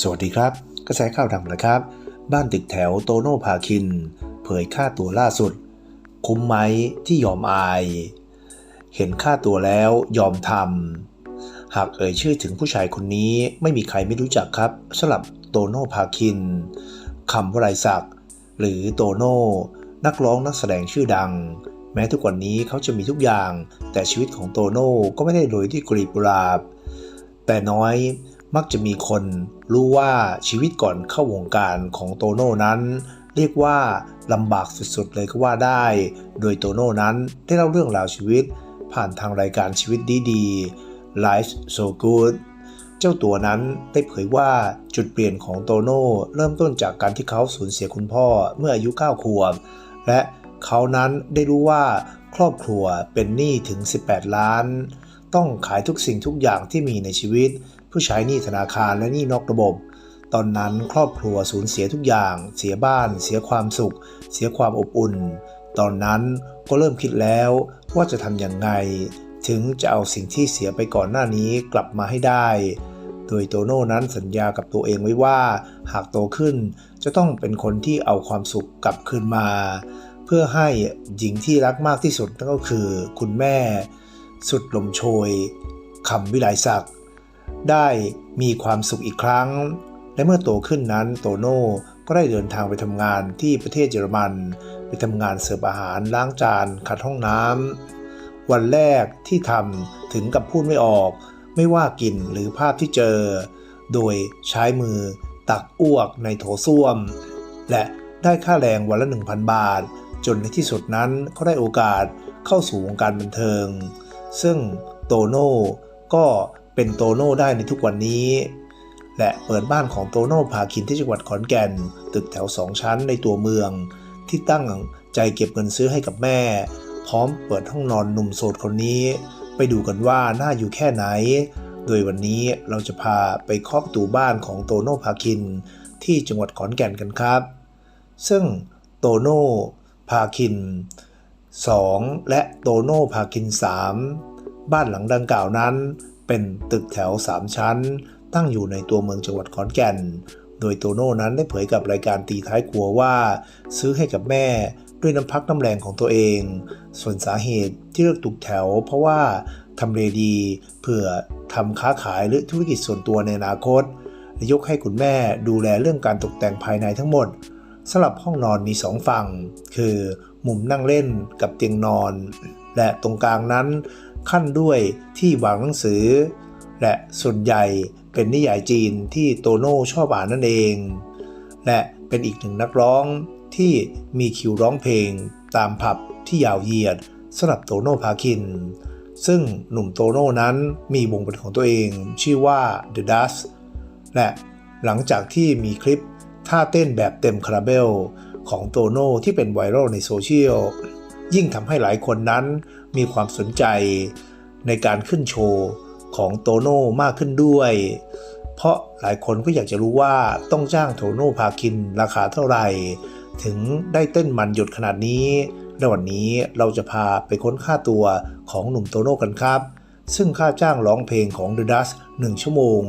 สวัสดีครับ กระแสข่าวดังนะครับ บ้านตึกแถวโตโน่พาคิน เผยค่าตัวล่าสุด คุ้มไหมที่ยอมอาย เห็นค่าตัวแล้วยอมทำหากเอ่ยชื่อถึงผู้ชายคนนี้ไม่มีใครไม่รู้จักครับสำหรับโตโน่พาคินคำวรายศักดิ์หรือโตโน่นักร้องนักแสดงชื่อดัง แม้ทุกวันนี้เขาจะมีทุกอย่าง แต่ชีวิตของโตโน่ก็ไม่ได้โรยที่กลีบกุหลาบ แต่น้อย มักจะมีคนรู้ว่าชีวิตก่อนเข้าวงการของโตโน่นั้น เรียกว่าลำบากสุดๆเลยก็ว่าได้ โดยโตโน่นั้นได้เล่าเรื่องราวชีวิต ผ่านทางรายการชีวิตดีๆ Life So Good เจ้าตัวนั้นได้เผยว่าจุดเปลี่ยนของโตโน่เริ่มต้นจากการที่เขาสูญเสียคุณพ่อเมื่ออายุ 9 ขวบ และเขานั้นได้รู้ว่าครอบครัวเป็นหนี้ถึง 18 ล้าน ต้องขายทุกสิ่งทุกอย่างที่มีในชีวิต พื่อใช้หนี้ธนาคารและหนี้นอกระบบ ตอนนั้นครอบครัวสูญเสียทุกอย่าง เสียบ้าน เสียความสุข เสียความอบอุ่น ตอนนั้นก็เริ่มคิดแล้วว่าจะทำอย่างไง ถึงจะเอาสิ่งที่เสียไปก่อนหน้านี้กลับมาให้ได้ โดยโตโน่นั้นสัญญากับตัวเองไว้ว่าหากโตขึ้นจะต้องเป็นคนที่เอาความสุขกลับคืนมา เพื่อให้หญิงที่รักมากที่สุดนั่นก็คือคุณแม่ สุดลมโชยคำวิไลศักดิ์ ได้มีความสุขอีกครั้ง และเมื่อโตขึ้นนั้นโตโน่ก็ได้เดินทางไปทำงานที่ประเทศเยอรมัน ไปทำงานเสิร์ฟอาหารล้างจานขัดห้องน้ำวันแรกที่ทำถึงกับพูดไม่ออก ไม่ว่ากินหรือภาพที่เจอ โดยใช้มือตักอ้วกในโถส้วม และได้ค่าแรงวันละ 1,000 บาท จนในที่สุดนั้นก็ได้โอกาสเข้าสู่วงการบันเทิง ซึ่งโตโน่ก็ เป็นโตโน่ได้ในทุกวันนี้ และเปิดบ้านของโตโน่พาคินที่จังหวัดขอนแก่น ตึกแถวสองชั้นในตัวเมือง ที่ตั้งใจเก็บเงินซื้อให้กับแม่ พร้อมเปิดห้องนอนหนุ่มโสดคนนี้ ไปดูกันว่าน่าอยู่แค่ไหน โดยวันนี้เราจะพาไปเคาะประตูบ้านของโตโน่พาคินที่จังหวัดขอนแก่นกันครับ ซึ่งโตโน่พาคิน 2 และโตโน่พาคิน 3 บ้านหลังดังกล่าวนั้น เป็นตึกแถว 3 ชั้น ตั้งอยู่ในตัวเมืองจังหวัดขอนแก่น โดยโตโน่นั้นได้เผยกับรายการตีท้ายครัวว่า ซื้อให้กับแม่ด้วยน้ำพักน้ำแรงของตัวเอง ส่วนสาเหตุที่เลือกตึกแถว เพราะว่าทำเลดีเพื่อทำค้าขายหรือธุรกิจส่วนตัวในอนาคตและยกให้คุณแม่ดูแลเรื่องการตกแต่งภายในทั้งหมดสำหรับห้องนอนมีสองฝั่ง คือมุมนั่งเล่นกับเตียงนอน และตรงกลางนั้น ขั้นด้วยที่วางหนังสือ และส่วนใหญ่เป็นนิยายจีนที่โตโน่ชอบอ่านนั่นเอง และเป็นอีกหนึ่งนักร้องที่มีคิวร้องเพลง ตามผับที่ยาวเหยียดสำหรับโตโน่พาคิน ซึ่งหนุ่มโตโน่นั้นมีวงเป็นของตัวเอง ชื่อว่า The Dust และหลังจากที่มีคลิปท่าเต้นแบบเต็มคาราเบลของโตโน่ที่เป็นไวรัลในโซเชียล ยิ่งทำให้หลายคนนั้นมีความสนใจในการขึ้นโชว์ของโตโน่มากขึ้นด้วย เพราะหลายคนก็อยากจะรู้ว่าต้องจ้างโตโน่พาคินราคาเท่าไหร่ ถึงได้เต้นมันหยุดขนาดนี้ในวันนี้เราจะพาไปค้นค่าตัวของหนุ่มโตโน่กันครับ ซึ่งค่าจ้างร้องเพลงของ The Dust 1 ชั่วโมง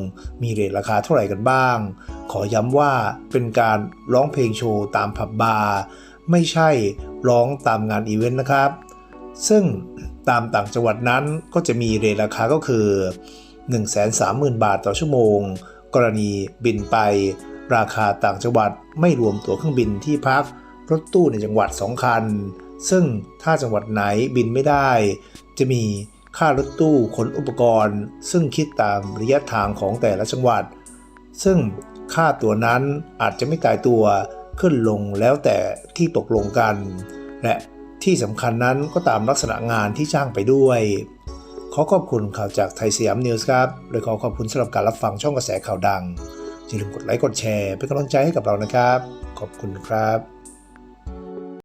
มีเรทราคาเท่าไหร่กันบ้าง ขอย้ำว่าเป็นการร้องเพลงโชว์ตามผับบาร์ไม่ใช่ร้องตามงานอีเวนต์นะครับ ซึ่งตามต่างจังหวัดนั้นก็จะมีเรทราคาก็คือ 130,000 บาทต่อชั่วโมง กรณีบินไป ราคาต่างจังหวัดไม่รวมตั๋วเครื่องบินที่พักรถตู้ในจังหวัด 2 คัน ซึ่งถ้าจังหวัดไหนบินไม่ได้ จะมีค่ารถตู้ขนอุปกรณ์ ซึ่งคิดตามระยะทางของแต่ละจังหวัด ซึ่งค่าตัวนั้นอาจจะไม่ตายตัว ขึ้นลงแล้วแต่ที่ตกลงกัน และที่สำคัญนั้นก็ตามลักษณะงานที่จ้างไปด้วย ขอขอบคุณข่าวจากไทยสยามนิวส์ครับโดยขอขอบคุณสำหรับการรับฟังช่องกระแสข่าวดังอย่าลืมกดไลค์กดแชร์เป็นกำลังใจให้กับเรานะครับ ขอบคุณครับ